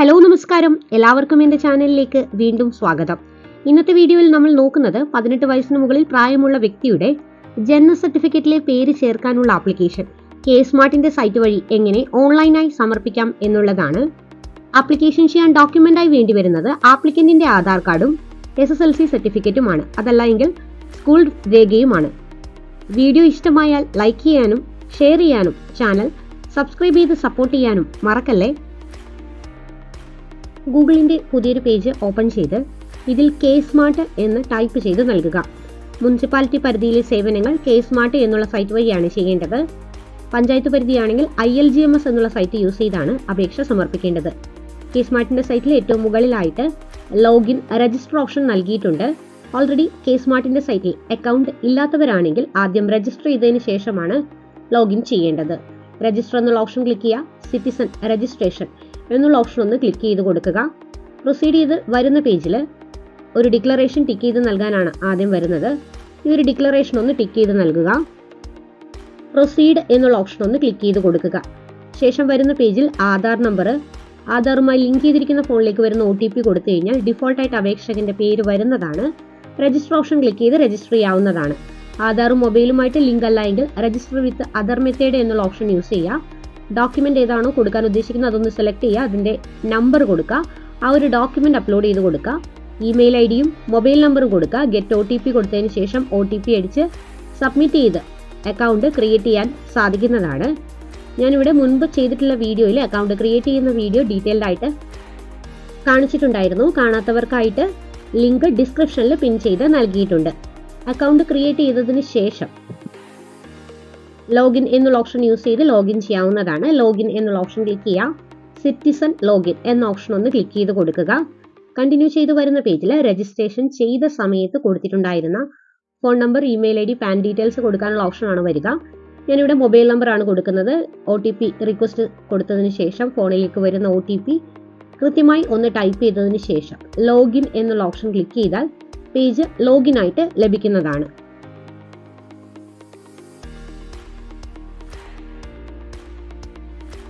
Hello നമസ്കാരം. എല്ലാവർക്കും എന്റെ ചാനലിലേക്ക് വീണ്ടും സ്വാഗതം. ഇന്നത്തെ വീഡിയോയിൽ നമ്മൾ നോക്കുന്നത് പതിനെട്ട് വയസ്സിന് മുകളിൽ പ്രായമുള്ള വ്യക്തിയുടെ ജനന സർട്ടിഫിക്കറ്റിലെ പേര് ചേർക്കാനുള്ള ആപ്ലിക്കേഷൻ. കെ സ്മാർട്ടിന്റെ സൈറ്റ് വഴി എങ്ങനെ ഓൺലൈനായി സമർപ്പിക്കാം എന്നുള്ളതാണ് ആപ്ലിക്കേഷൻ ചെയ്യാൻ ഡോക്യുമെന്റായി വേണ്ടി വരുന്നത് ആപ്ലിക്കന്റിന്റെ ആധാർ കാർഡും എസ് എസ് എൽ സി സർട്ടിഫിക്കറ്റുമാണ്. അതല്ല എങ്കിൽ സ്കൂൾ രേഖയുമാണ്. വീഡിയോ ഇഷ്ടമായാൽ ലൈക്ക് ചെയ്യാനും ഷെയർ ചെയ്യാനും ചാനൽ സബ്സ്ക്രൈബ് ചെയ്ത് സപ്പോർട്ട് ചെയ്യാനും മറക്കല്ലേ? ഗൂഗിളിന്റെ പുതിയൊരു പേജ് ഓപ്പൺ ചെയ്ത് ഇതിൽ കെ സ്മാർട്ട് എന്ന് ടൈപ്പ് ചെയ്ത് നൽകുക. മുനിസിപ്പാലിറ്റി പരിധിയിലെ സേവനങ്ങൾ കെ സ്മാർട്ട് എന്നുള്ള സൈറ്റ് വഴിയാണ് ചെയ്യേണ്ടത്. Panchayat പരിധിയാണെങ്കിൽ I L G M S എന്നുള്ള സൈറ്റ് യൂസ് ചെയ്താണ് അപേക്ഷ സമർപ്പിക്കേണ്ടത്. കെ സ്മാർട്ടിന്റെ സൈറ്റിൽ ഏറ്റവും മുകളിലായിട്ട് ലോഗിൻ രജിസ്റ്റർ ഓപ്ഷൻ നൽകിയിട്ടുണ്ട്. ഓൾറെഡി കെ സ്മാർട്ടിന്റെ സൈറ്റിൽ അക്കൗണ്ട് ഇല്ലാത്തവരാണെങ്കിൽ ആദ്യം രജിസ്റ്റർ ചെയ്തതിന് ശേഷമാണ് ലോഗിൻ ചെയ്യേണ്ടത്. രജിസ്റ്റർ എന്നുള്ള ഓപ്ഷൻ ക്ലിക്ക് ചെയ്യുക. Citizen registration. എന്നുള്ള ഓപ്ഷൻ ഒന്ന് ക്ലിക്ക് ചെയ്ത് കൊടുക്കുക. പ്രൊസീഡ് ചെയ്ത് വരുന്ന പേജിൽ ഒരു ഡിക്ലറേഷൻ ടിക്ക് ചെയ്ത് നൽകാനാണ് ആദ്യം വരുന്നത്. ഈ ഒരു ഡിക്ലറേഷൻ ഒന്ന് ടിക്ക് ചെയ്ത് നൽകുക. പ്രൊസീഡ് എന്നുള്ള ഓപ്ഷൻ ഒന്ന് ക്ലിക്ക് ചെയ്ത് കൊടുക്കുക. ശേഷം വരുന്ന പേജിൽ ആധാർ നമ്പർ ആധാറുമായി ലിങ്ക് ചെയ്തിരിക്കുന്ന ഫോണിലേക്ക് വരുന്ന ഒ ടി പി കൊടുത്തു കഴിഞ്ഞാൽ ഡിഫോൾട്ടായിട്ട് അപേക്ഷകന്റെ പേര് വരുന്നതാണ്. രജിസ്റ്റർ ഓപ്ഷൻ ക്ലിക്ക് ചെയ്ത് രജിസ്റ്റർ ചെയ്യാവുന്നതാണ്. ആധാറും മൊബൈലുമായിട്ട് ലിങ്ക് അല്ല എങ്കിൽ രജിസ്റ്റർ വിത്ത് അതർ മെത്തേഡ് എന്നുള്ള ഓപ്ഷൻ യൂസ് ചെയ്യുക ഡോക്യുമെന്റ് ഏതാണോ കൊടുക്കാൻ ഉദ്ദേശിക്കുന്നത് അതൊന്ന് സെലക്ട് ചെയ്യുക അതിന്റെ നമ്പർ കൊടുക്കുക. ആ ഒരു ഡോക്യുമെന്റ് അപ്ലോഡ് ചെയ്ത് കൊടുക്കുക. ഇമെയിൽ ഐ ഡിയും മൊബൈൽ നമ്പറും കൊടുക്കുക. ഗെറ്റ് ഒ ടി പി കൊടുത്തതിന് ശേഷം ഒ ടി പി അടിച്ച് സബ്മിറ്റ് ചെയ്ത് അക്കൗണ്ട് ക്രിയേറ്റ് ചെയ്യാൻ സാധിക്കുന്നതാണ്. ഞാനിവിടെ മുൻപ് ചെയ്തിട്ടുള്ള വീഡിയോയിൽ അക്കൗണ്ട് ക്രിയേറ്റ് ചെയ്യുന്ന വീഡിയോ ഡീറ്റെയിൽഡ് ആയിട്ട് കാണിച്ചിട്ടുണ്ടായിരുന്നു. കാണാത്തവർക്കായിട്ട് ലിങ്ക് ഡിസ്ക്രിപ്ഷനിൽ പിൻ ചെയ്ത് നൽകിയിട്ടുണ്ട്. അക്കൗണ്ട് ക്രിയേറ്റ് ചെയ്തതിന് ശേഷം ലോഗിൻ എന്നുള്ള ഓപ്ഷൻ യൂസ് ചെയ്ത് ലോഗിൻ ചെയ്യാവുന്നതാണ്. ലോഗിൻ എന്നുള്ള ഓപ്ഷൻ ക്ലിക്ക് ചെയ്യാം. സിറ്റിസൺ ലോഗിൻ എന്ന ഓപ്ഷൻ ഒന്ന് ക്ലിക്ക് ചെയ്ത് കൊടുക്കുക. കണ്ടിന്യൂ ചെയ്ത് വരുന്ന പേജിൽ രജിസ്ട്രേഷൻ ചെയ്ത സമയത്ത് കൊടുത്തിട്ടുണ്ടായിരുന്ന phone number email I D PAN details കൊടുക്കാനുള്ള ഓപ്ഷനാണ് വരിക. ഞാനിവിടെ മൊബൈൽ നമ്പർ ആണ് കൊടുക്കുന്നത്. ഒ ടി പി റിക്വസ്റ്റ് കൊടുത്തതിന് ശേഷം ഫോണിലേക്ക് വരുന്ന ഒ ടി പി കൃത്യമായി ഒന്ന് ടൈപ്പ് ചെയ്തതിന് ശേഷം ലോഗിൻ എന്നുള്ള ഓപ്ഷൻ ക്ലിക്ക് ചെയ്താൽ പേജ് ലോഗിൻ ആയിട്ട് ലഭിക്കുന്നതാണ്.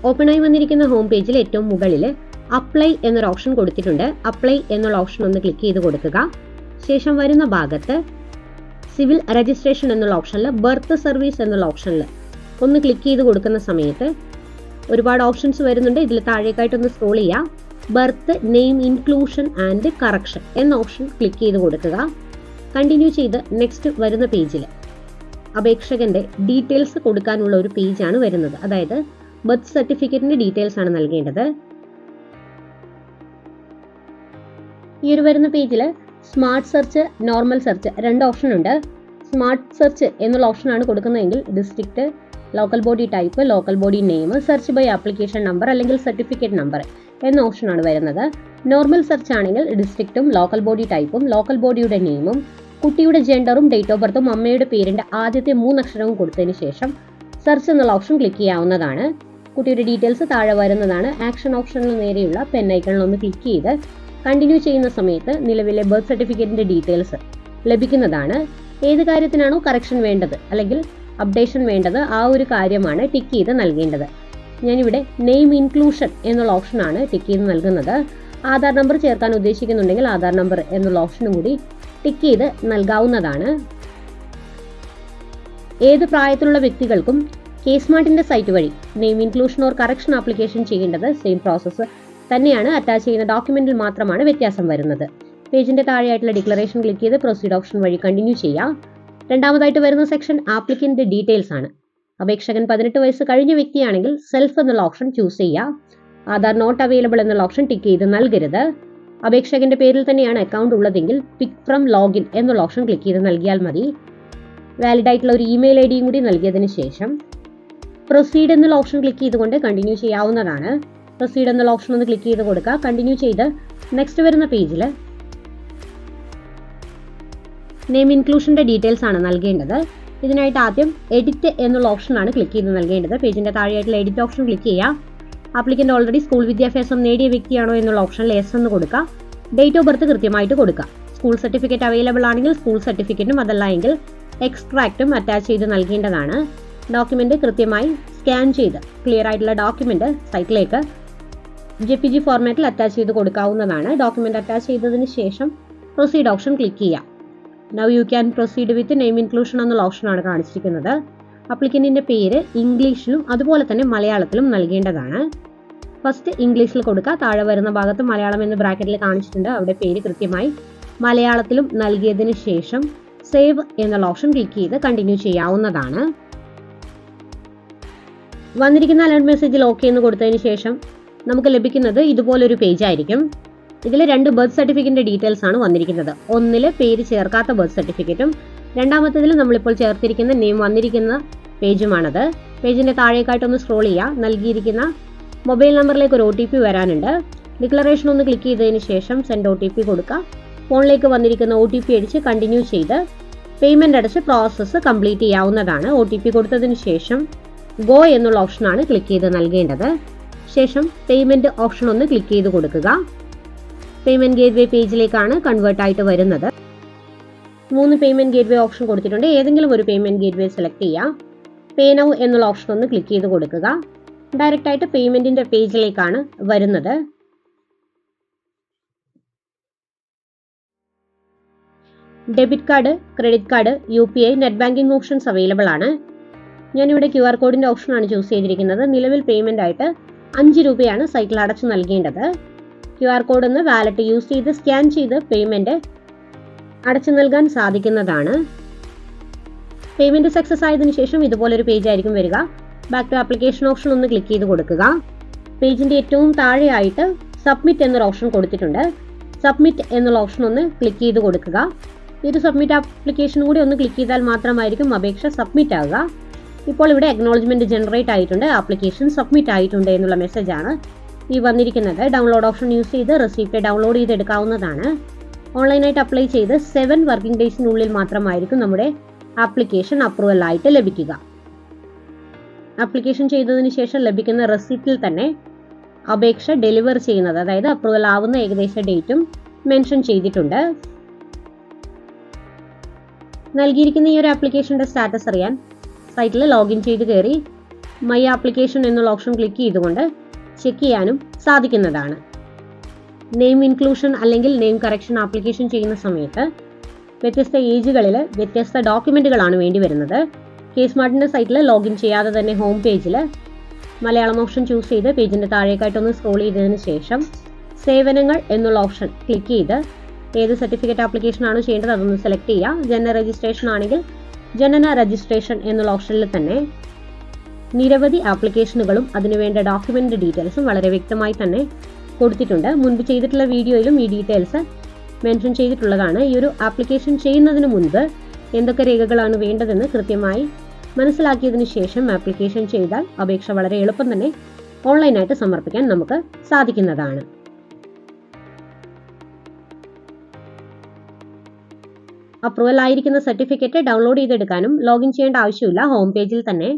ഓപ്പണായി വന്നിരിക്കുന്ന ഹോം പേജിൽ ഏറ്റവും മുകളിൽ അപ്ലൈ എന്നൊരു ഓപ്ഷൻ കൊടുത്തിട്ടുണ്ട്. അപ്ലൈ എന്നുള്ള ഓപ്ഷൻ ഒന്ന് ക്ലിക്ക് ചെയ്ത് കൊടുക്കുക. ശേഷം വരുന്ന ഭാഗത്ത് സിവിൽ രജിസ്ട്രേഷൻ എന്നുള്ള ഓപ്ഷനിൽ ബർത്ത് സർവീസ് എന്നുള്ള ഓപ്ഷനിൽ ഒന്ന് ക്ലിക്ക് ചെയ്ത് കൊടുക്കുന്ന സമയത്ത് ഒരുപാട് ഓപ്ഷൻസ് വരുന്നുണ്ട്. ഇതിൽ താഴേക്കായിട്ടൊന്ന് സ്ക്രോൾ ചെയ്യാം. Birth name inclusion and correction എന്ന ഓപ്ഷൻ ക്ലിക്ക് ചെയ്ത് കൊടുക്കുക. കണ്ടിന്യൂ ചെയ്ത് നെക്സ്റ്റ് വരുന്ന പേജിൽ അപേക്ഷകന്റെ ഡീറ്റെയിൽസ് കൊടുക്കാനുള്ള ഒരു പേജാണ് വരുന്നത്. അതായത് ബർത്ത് സർട്ടിഫിക്കറ്റിന്റെ ഡീറ്റെയിൽസ് ആണ് നൽകേണ്ടത്. ഈ ഒരു വരുന്ന പേജിൽ സ്മാർട്ട് സെർച്ച് നോർമൽ സെർച്ച് രണ്ട് ഓപ്ഷൻ ഉണ്ട്. സ്മാർട്ട് സെർച്ച് എന്നുള്ള ഓപ്ഷൻ ആണ് കൊടുക്കുന്നതെങ്കിൽ district local body type local body name search by application number അല്ലെങ്കിൽ സർട്ടിഫിക്കറ്റ് നമ്പർ എന്ന ഓപ്ഷനാണ് വരുന്നത്. നോർമൽ സെർച്ച് ആണെങ്കിൽ ഡിസ്ട്രിക്റ്റും ലോക്കൽ ബോഡി ടൈപ്പും ലോക്കൽ ബോഡിയുടെ നെയിമും കുട്ടിയുടെ ജെൻഡറും ഡേറ്റ് ഓഫ് ബർത്തും അമ്മയുടെ പേരിന്റെ ആദ്യത്തെ മൂന്നക്ഷരവും കൊടുത്തതിന് ശേഷം സെർച്ച് എന്നുള്ള ഓപ്ഷൻ ക്ലിക്ക് ചെയ്യാവുന്നതാണ്. കുട്ടിയുടെ ഡീറ്റെയിൽസ് താഴെ വരുന്നതാണ്. ആക്ഷൻ ഓപ്ഷനിൽ നേരെയുള്ള പെൻ ഐക്കണിൽ ഒന്ന് ക്ലിക്ക് ചെയ്ത് കണ്ടിന്യൂ ചെയ്യുന്ന സമയത്ത് നിലവിലെ ബർത്ത് സർട്ടിഫിക്കറ്റിന്റെ ഡീറ്റെയിൽസ് ലഭിക്കുന്നതാണ്. ഏത് കാര്യത്തിനാണോ കറക്ഷൻ വേണ്ടത് അല്ലെങ്കിൽ അപ്ഡേഷൻ വേണ്ടത് ആ ഒരു കാര്യമാണ് ടിക്ക് ചെയ്ത് നൽകേണ്ടത്. ഞാനിവിടെ നെയിം ഇൻക്ലൂഷൻ എന്നുള്ള ഓപ്ഷനാണ് ടിക്ക് ചെയ്ത് നൽകുന്നത്. ആധാർ നമ്പർ ചേർക്കാൻ ഉദ്ദേശിക്കുന്നുണ്ടെങ്കിൽ ആധാർ നമ്പർ എന്നുള്ള ഓപ്ഷനും കൂടി ടിക്ക് ചെയ്ത് നൽകാവുന്നതാണ്. ഏത് പ്രായത്തിലുള്ള വ്യക്തികൾക്കും കെ സ്മാർട്ടിന്റെ സൈറ്റ് വഴി name inclusion or correction application ചെയ്യേണ്ടത് സെയിം പ്രോസസ്സ് തന്നെയാണ് അറ്റാച്ച് ചെയ്യുന്ന ഡോക്യുമെന്റിൽ മാത്രമാണ് വ്യത്യാസം വരുന്നത്. പേജിന്റെ താഴെയായിട്ടുള്ള ഡിക്ലറേഷൻ ക്ലിക്ക് ചെയ്ത് പ്രൊസീഡ് ഓപ്ഷൻ വഴി കണ്ടിന്യൂ ചെയ്യാം. രണ്ടാമതായിട്ട് വരുന്ന സെക്ഷൻ ആപ്ലിക്കന്റ് ഡീറ്റെയിൽസ് ആണ്. അപേക്ഷകൻ പതിനെട്ട് വയസ്സ് കഴിഞ്ഞ വ്യക്തിയാണെങ്കിൽ സെൽഫ് എന്നുള്ള ഓപ്ഷൻ ചൂസ് ചെയ്യാം. ആധാർ നോട്ട് അവൈലബിൾ എന്നുള്ള ഓപ്ഷൻ ടിക്ക് ചെയ്ത് നൽകരുത്. അപേക്ഷകന്റെ പേരിൽ തന്നെയാണ് അക്കൗണ്ട് ഉള്ളതെങ്കിൽ പിക് ഫ്രം ലോഗിൻ എന്നുള്ള ഓപ്ഷൻ ക്ലിക്ക് ചെയ്ത് നൽകിയാൽ മതി. വാലിഡ് ആയിട്ടുള്ള ഒരു ഇമെയിൽ ഐ ഡിയും കൂടി നൽകിയതിന് ശേഷം പ്രൊസീഡ് എന്നുള്ള ഓപ്ഷൻ ക്ലിക്ക് ചെയ്തുകൊണ്ട് കണ്ടിന്യൂ ചെയ്യാവുന്നതാണ്. പ്രൊസീഡ് എന്നുള്ള ഓപ്ഷൻ ഒന്ന് ക്ലിക്ക് ചെയ്ത് കൊടുക്കുക. കണ്ടിന്യൂ ചെയ്ത് നെക്സ്റ്റ് വരുന്ന പേജിൽ നെയിം ഇൻക്ലൂഷന്റെ ഡീറ്റെയിൽസ് ആണ് നൽകേണ്ടത്. ഇതിനായിട്ട് ആദ്യം എഡിറ്റ് എന്നുള്ള ഓപ്ഷനാണ് ക്ലിക്ക് ചെയ്ത് നൽകേണ്ടത്. പേജിന്റെ താഴെയായിട്ടുള്ള എഡിറ്റ് ഓപ്ഷൻ ക്ലിക്ക് ചെയ്യുക. ആപ്ലിക്കന്റ് ഓൾറെഡി സ്കൂൾ വിദ്യാഭ്യാസം നേടിയ വ്യക്തിയാണോ എന്നുള്ള ഓപ്ഷൻ എസ് എന്ന് കൊടുക്കുക. ഡേറ്റ് ഓഫ് ബർത്ത് കൃത്യമായിട്ട് കൊടുക്കുക. സ്കൂൾ സർട്ടിഫിക്കറ്റ് അവൈലബിൾ ആണെങ്കിൽ സ്കൂൾ സർട്ടിഫിക്കറ്റും അതല്ല എങ്കിൽ എക്സ്ട്രാക്റ്റും അറ്റാച്ച് ചെയ്ത് നൽകേണ്ടതാണ്. ഡോക്യുമെന്റ് കൃത്യമായി സ്കാൻ ചെയ്ത് ക്ലിയർ ആയിട്ടുള്ള ഡോക്യുമെന്റ് സൈറ്റിലേക്ക് ജെ പി ജി ഫോർമാറ്റിൽ അറ്റാച്ച് ചെയ്ത് കൊടുക്കാവുന്നതാണ്. ഡോക്യുമെന്റ് അറ്റാച്ച് ചെയ്തതിന് ശേഷം പ്രൊസീഡ് ഓപ്ഷൻ ക്ലിക്ക് ചെയ്യാം. Now you can proceed with name inclusion എന്നുള്ള ഓപ്ഷനാണ് കാണിച്ചിരിക്കുന്നത്. അപ്ലിക്കന്റിന്റെ പേര് ഇംഗ്ലീഷിലും അതുപോലെ തന്നെ മലയാളത്തിലും നൽകേണ്ടതാണ്. ഫസ്റ്റ് ഇംഗ്ലീഷിൽ കൊടുക്കുക. താഴെ വരുന്ന ഭാഗത്ത് മലയാളം എന്ന് ബ്രാക്കറ്റിൽ കാണിച്ചിട്ടുണ്ട്. അവിടെ പേര് കൃത്യമായി മലയാളത്തിലും നൽകിയതിന് ശേഷം സേവ് എന്നുള്ള ഓപ്ഷൻ ക്ലിക്ക് ചെയ്ത് കണ്ടിന്യൂ ചെയ്യാവുന്നതാണ്. വന്നിരിക്കുന്ന അലേർട്ട് മെസ്സേജിൽ ഓക്കെ എന്ന് കൊടുത്തതിന് ശേഷം നമുക്ക് ലഭിക്കുന്നത് ഇതുപോലൊരു പേജ് ആയിരിക്കും. ഇതിൽ രണ്ട് ബർത്ത് സർട്ടിഫിക്കറ്റിന്റെ ഡീറ്റെയിൽസ് ആണ് വന്നിരിക്കുന്നത്. ഒന്നിൽ പേര് ചേർക്കാത്ത ബർത്ത് സർട്ടിഫിക്കറ്റും രണ്ടാമത്തേതിൽ നമ്മളിപ്പോൾ ചേർത്തിരിക്കുന്ന നെയിം വന്നിരിക്കുന്ന പേജുമാണത് പേജിന്റെ താഴേക്കായിട്ടൊന്ന് സ്ക്രോൾ ചെയ്യുക നൽകിയിരിക്കുന്ന മൊബൈൽ നമ്പറിലേക്ക് ഒരു ഒ ടി പി വരാനുണ്ട്. ഡിക്ലറേഷൻ ഒന്ന് ക്ലിക്ക് ചെയ്തതിന് ശേഷം സെൻഡ് ഒ ടി പി കൊടുക്കുക ഫോണിലേക്ക് വന്നിരിക്കുന്ന ഒ ടി പി അടിച്ച് കണ്ടിന്യൂ ചെയ്ത് പേയ്മെന്റ് അടച്ച് പ്രോസസ്സ് കംപ്ലീറ്റ് ചെയ്യാവുന്നതാണ്. ഒ ടി പി കൊടുത്തതിന് ശേഷം ഗോ എന്നുള്ള ഓപ്ഷനാണ് ക്ലിക്ക് ചെയ്ത് നൽകേണ്ടത്. ശേഷം പേയ്മെന്റ് ഓപ്ഷൻ ഒന്ന് ക്ലിക്ക് ചെയ്ത് കൊടുക്കുക. പേയ്മെന്റ് ഗേറ്റ്വേ പേജിലേക്കാണ് കൺവേർട്ട് ആയിട്ട് വരുന്നത്. മൂന്ന് പേയ്മെന്റ് ഗേറ്റ്വേ ഓപ്ഷൻ കൊടുത്തിട്ടുണ്ട്. ഏതെങ്കിലും ഒരു പേയ്മെന്റ് ഗേറ്റ്വേ സെലക്ട് ചെയ്യാം. പേ നൗ എന്നുള്ള ഓപ്ഷൻ ഒന്ന് ക്ലിക്ക് ചെയ്ത് കൊടുക്കുക. ഡയറക്റ്റ് ആയിട്ട് പേയ്മെന്റിന്റെ പേജിലേക്കാണ് വരുന്നത്. Debit card credit card U P I net banking options available ആണ്. ഞാനിവിടെ ക്യു ആർ കോഡിന്റെ ഓപ്ഷനാണ് ചൂസ് ചെയ്തിരിക്കുന്നത്. നിലവിൽ പേയ്മെന്റ് ആയിട്ട് അഞ്ച് രൂപയാണ് സൈക്കിൾ അടച്ചു നൽകേണ്ടത്. ക്യു ആർ കോഡ് ഒന്ന് വാലറ്റ് യൂസ് ചെയ്ത് സ്കാൻ ചെയ്ത് പേയ്മെന്റ് അടച്ചു നൽകാൻ സാധിക്കുന്നതാണ്. പേയ്മെന്റ് സക്സസ് ആയതിനു ശേഷം ഇതുപോലൊരു പേജ് ആയിരിക്കും വരിക. ബാക്ക് ടു ആപ്ലിക്കേഷൻ ഓപ്ഷൻ ഒന്ന് ക്ലിക്ക് ചെയ്ത് കൊടുക്കുക. പേജിന്റെ ഏറ്റവും താഴെയായിട്ട് സബ്മിറ്റ് എന്നൊരു ഓപ്ഷൻ കൊടുത്തിട്ടുണ്ട്. സബ്മിറ്റ് എന്നുള്ള ഓപ്ഷൻ ഒന്ന് ക്ലിക്ക് ചെയ്ത് കൊടുക്കുക. ഈ ഒരു സബ്മിറ്റ് ആപ്ലിക്കേഷൻ കൂടി ഒന്ന് ക്ലിക്ക് ചെയ്താൽ മാത്രമായിരിക്കും അപേക്ഷ സബ്മിറ്റ് ആകുക ഇപ്പോൾ ഇവിടെ അക്നോളജ്മെന്റ് ജനറേറ്റ് ആയിട്ടുണ്ട് ആപ്ലിക്കേഷൻ സബ്മിറ്റ് ആയിട്ടുണ്ട് എന്നുള്ള മെസ്സേജ് ആണ് ഈ വന്നിരിക്കുന്നത്. ഡൗൺലോഡ് ഓപ്ഷൻ യൂസ് ചെയ്ത് റെസിപ്റ്റ് ഡൗൺലോഡ് ചെയ്തെടുക്കാവുന്നതാണ്. ഓൺലൈനായിട്ട് അപ്ലൈ ചെയ്ത് സെവൻ വർക്കിംഗ് ഡേയ്സിനുള്ളിൽ മാത്രമായിരിക്കും നമ്മുടെ ആപ്ലിക്കേഷൻ അപ്രൂവൽ ആയിട്ട് ലഭിക്കുക. ആപ്ലിക്കേഷൻ ചെയ്തതിന് ശേഷം ലഭിക്കുന്ന റെസിപ്റ്റിൽ തന്നെ അപേക്ഷ ഡെലിവർ ചെയ്യുന്നത് അതായത് അപ്രൂവൽ ആവുന്ന ഏകദേശ ഡേറ്റും മെൻഷൻ ചെയ്തിട്ടുണ്ട്. നൽകിയിരിക്കുന്ന ഈ ഒരു ആപ്ലിക്കേഷന്റെ സ്റ്റാറ്റസ് അറിയാൻ സൈറ്റിൽ ലോഗിൻ ചെയ്ത് കയറി മൈ ആപ്ലിക്കേഷൻ എന്നുള്ള ഓപ്ഷൻ ക്ലിക്ക് ചെയ്തുകൊണ്ട് ചെക്ക് ചെയ്യാനും സാധിക്കുന്നതാണ്. നെയിം ഇൻക്ലൂഷൻ അല്ലെങ്കിൽ നെയിം കറക്ഷൻ ആപ്ലിക്കേഷൻ ചെയ്യുന്ന സമയത്ത് വ്യത്യസ്ത ഏജുകളിൽ വ്യത്യസ്ത ഡോക്യുമെന്റുകളാണ് വേണ്ടി വരുന്നത്. കേസ് മാർട്ടിന്റെ സൈറ്റിൽ ലോഗിൻ ചെയ്യാതെ തന്നെ ഹോം പേജിൽ മലയാളം ഓപ്ഷൻ ചൂസ് ചെയ്ത് പേജിന്റെ താഴേക്കായിട്ടൊന്ന് സ്ക്രോൾ ചെയ്തതിന് ശേഷം സേവനങ്ങൾ എന്നുള്ള ഓപ്ഷൻ ക്ലിക്ക് ചെയ്ത് ഏത് സർട്ടിഫിക്കറ്റ് ആപ്ലിക്കേഷൻ ആണ് ചെയ്യേണ്ടത് അതൊന്ന് സെലക്ട് ചെയ്യുക. ജനറൽ രജിസ്ട്രേഷൻ ആണെങ്കിൽ ജനന രജിസ്ട്രേഷൻ എന്നുള്ള ഓപ്ഷനിൽ തന്നെ നിരവധി ആപ്ലിക്കേഷനുകളും അതിനുവേണ്ട ഡോക്യുമെന്റ് ഡീറ്റെയിൽസും വളരെ വ്യക്തമായി തന്നെ കൊടുത്തിട്ടുണ്ട്. മുൻപ് ചെയ്തിട്ടുള്ള വീഡിയോയിലും ഈ ഡീറ്റെയിൽസ് മെൻഷൻ ചെയ്തിട്ടുള്ളതാണ്. ഈ ഒരു ആപ്ലിക്കേഷൻ ചെയ്യുന്നതിന് മുൻപ് എന്തൊക്കെ രേഖകളാണ് വേണ്ടതെന്ന് കൃത്യമായി മനസ്സിലാക്കിയതിന് ശേഷം ആപ്ലിക്കേഷൻ ചെയ്താൽ അപേക്ഷ വളരെ എളുപ്പം തന്നെ ഓൺലൈനായിട്ട് സമർപ്പിക്കാൻ നമുക്ക് സാധിക്കുന്നതാണ്. അപ്രൂവൽ ആയിരിക്കുന്ന സർട്ടിഫിക്കറ്റ് ഡൗൺലോഡ് ചെയ്തെടുക്കാനും ലോഗിൻ ചെയ്യേണ്ട ആവശ്യമില്ല. ഹോം പേജിൽ തന്നെ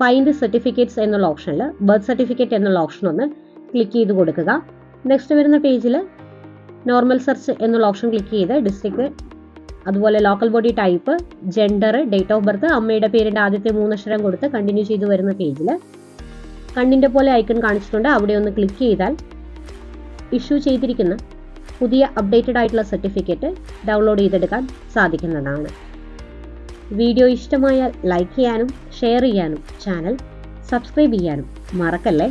ഫൈൻഡ് സർട്ടിഫിക്കറ്റ്സ് എന്നുള്ള ഓപ്ഷനിൽ ബർത്ത് സർട്ടിഫിക്കറ്റ് എന്നുള്ള ഓപ്ഷൻ ഒന്ന് ക്ലിക്ക് ചെയ്ത് കൊടുക്കുക. നെക്സ്റ്റ് വരുന്ന പേജിൽ നോർമൽ സെർച്ച് എന്നുള്ള ഓപ്ഷൻ ക്ലിക്ക് ചെയ്ത് ഡിസ്ട്രിക്ട് അതുപോലെ local body type gender date of birth അമ്മയുടെ പേരിന്റെ ആദ്യത്തെ മൂന്നക്ഷരം കൊടുത്ത് കണ്ടിന്യൂ ചെയ്തു വരുന്ന പേജിൽ കണ്ണിന്റെ പോലെ ഐക്കൺ കാണിച്ചിട്ടുണ്ട്. അവിടെ ഒന്ന് ക്ലിക്ക് ചെയ്താൽ ഇഷ്യൂ ചെയ്തിരിക്കുന്ന പുതിയ അപ്ഡേറ്റഡ് ആയിട്ടുള്ള സർട്ടിഫിക്കറ്റ് ഡൗൺലോഡ് ചെയ്തെടുക്കാൻ സാധിക്കുന്നതാണ്. വീഡിയോ ഇഷ്ടമായാൽ ലൈക്ക് ചെയ്യാനും ഷെയർ ചെയ്യാനും ചാനൽ സബ്സ്ക്രൈബ് ചെയ്യാനും മറക്കല്ലേ?